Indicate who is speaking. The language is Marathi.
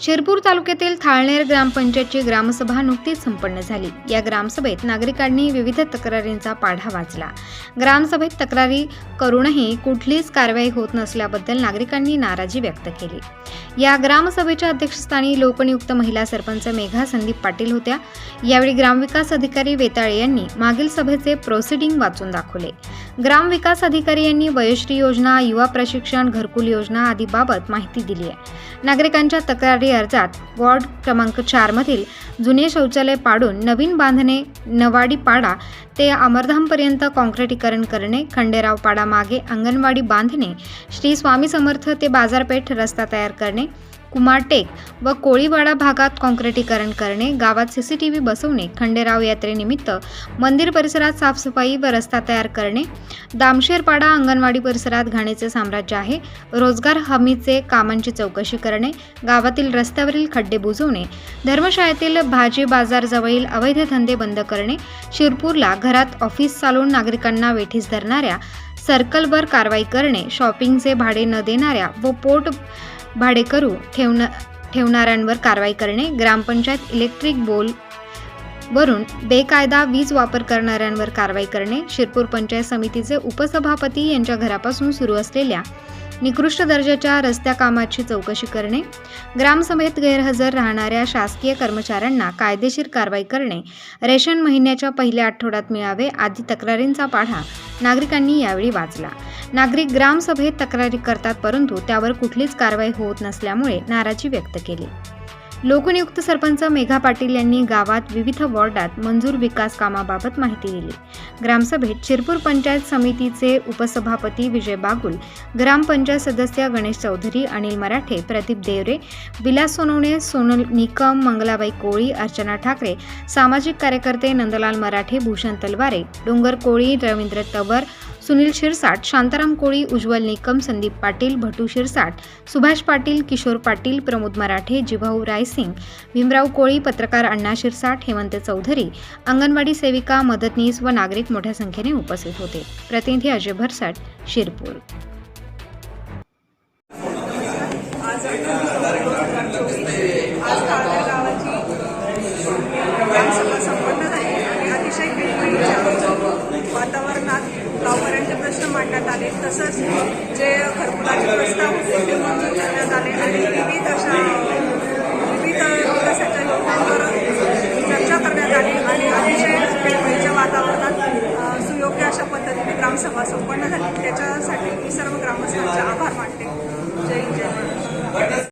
Speaker 1: शिरपूर तालुक्यातील थाळनेर ग्रामपंचायतची ग्रामसभा नुकतीच संपन्न झाली. या ग्रामसभेत नागरिकांनी विविध तक्रारींचा पाढा वाचला. ग्रामसभेत तक्रारी करूनही कुठलीच कारवाई होत नसल्याबद्दल नागरिकांनी नाराजी व्यक्त केली. या ग्रामसभेच्या अध्यक्षस्थानी लोकनियुक्त महिला सरपंच मेघा संदीप पाटील होत्या. यावेळी ग्रामविकास अधिकारी वेताळे यांनी मागील सभेचे प्रोसिडिंग वाचून दाखवले. ग्रामविकास अधिकारी यांनी वयश्री योजना युवा प्रशिक्षण घरकुल योजना आदी बाबत माहिती दिली आहे नागरिकांच्या तक्रारी अर्जात वॉर्ड क्रमांक चारमधील जुने शौचालय पाडून नवीन बांधणे नवाडी पाडा ते अमरधामपर्यंत काँक्रिटीकरण करणे खंडेराव पाडा मागे अंगणवाडी बांधणे श्री स्वामी समर्थ ते बाजारपेठ रस्ता तयार करणे कुमारटेक व कोळीवाडा भागात काँक्रिटीकरण करणे गावात सीसीटीव्ही बसवणे खंडेराव यात्रेनिमित्त मंदिर परिसरात साफसफाई व रस्ता तयार करणे दामशेरपाडा अंगणवाडी परिसरात घाणीचे साम्राज्य आहे रोजगार हमीचे कामांची चौकशी करणे गावातील रस्त्यावरील खड्डे बुजवणे धर्मशाळेतील भाजी बाजारजवळील अवैध धंदे बंद करणे शिरपूरला घरात ऑफिस चालवून नागरिकांना वेठीस धरणाऱ्या सर्कलवर कारवाई करणे शॉपिंगचे भाडे न देणाऱ्या व पोट भाडेकरू ठेवण ठेवणाऱ्यांवर कारवाई करणे ग्रामपंचायत इलेक्ट्रिक बोल वरून बेकायदा वीज वापर करणाऱ्यांवर कारवाई करणे शिरपूर पंचायत समितीचे उपसभापती यांच्या घरापासून सुरू असलेल्या निकृष्ट दर्जाच्या रस्त्या कामाची चौकशी करणे ग्रामसभेत गैरहजर राहणाऱ्या शासकीय कर्मचाऱ्यांना कायदेशीर कारवाई करणे रेशन महिन्याच्या पहिल्या आठवड्यात मिळावे आदी तक्रारींचा पाढा नागरिकांनी यावेळी वाचला. नागरिक ग्रामसभेत तक्रारी करतात परंतु त्यावर कुठलीच कारवाई होत नसल्यामुळे नाराजी व्यक्त केली. लोकनियुक्त सरपंच मेघा पाटील यांनी गावात विविध वॉर्डात मंजूर विकास कामाबाबत माहिती दिली. ग्रामसभेत शिरपूर पंचायत समितीचे उपसभापती विजय बागुल ग्रामपंचायत सदस्य गणेश चौधरी अनिल मराठे प्रदीप देवरे विलास सोनवणे सोनल निकम मंगलाबाई कोळी अर्चना ठाकरे सामाजिक कार्यकर्ते नंदलाल मराठे भूषण तलवारे डोंगर कोळी रवींद्र तवर सुनील शिरसाट शांताराम कोळी उज्ज्वल निकम संदीप पाटील भटू शिरसाट सुभाष पाटील किशोर पाटील प्रमोद मराठे जिभाऊ रायसिंग भीमराव कोळी पत्रकार अण्णा शिरसाट हेमंत चौधरी अंगणवाडी सेविका मदतनीस व नागरिक मोठ्या संख्येने उपस्थित होते. प्रतिनिधी अजय भरसाट शिरपूर.
Speaker 2: मांडण्यात आले. तसंच जे घरकुलाचे प्रस्ताव होते ते मंजूर करण्यात आले आणि विविध अशा विविध विकासाच्या चर्चा करण्यात आली आणि अतिशय खेळपळीच्या वातावरणात सुयोग्य अशा पद्धतीने ग्रामसभा संपन्न झाली. त्याच्यासाठी मी सर्व ग्रामस्थांचे आभार मानते.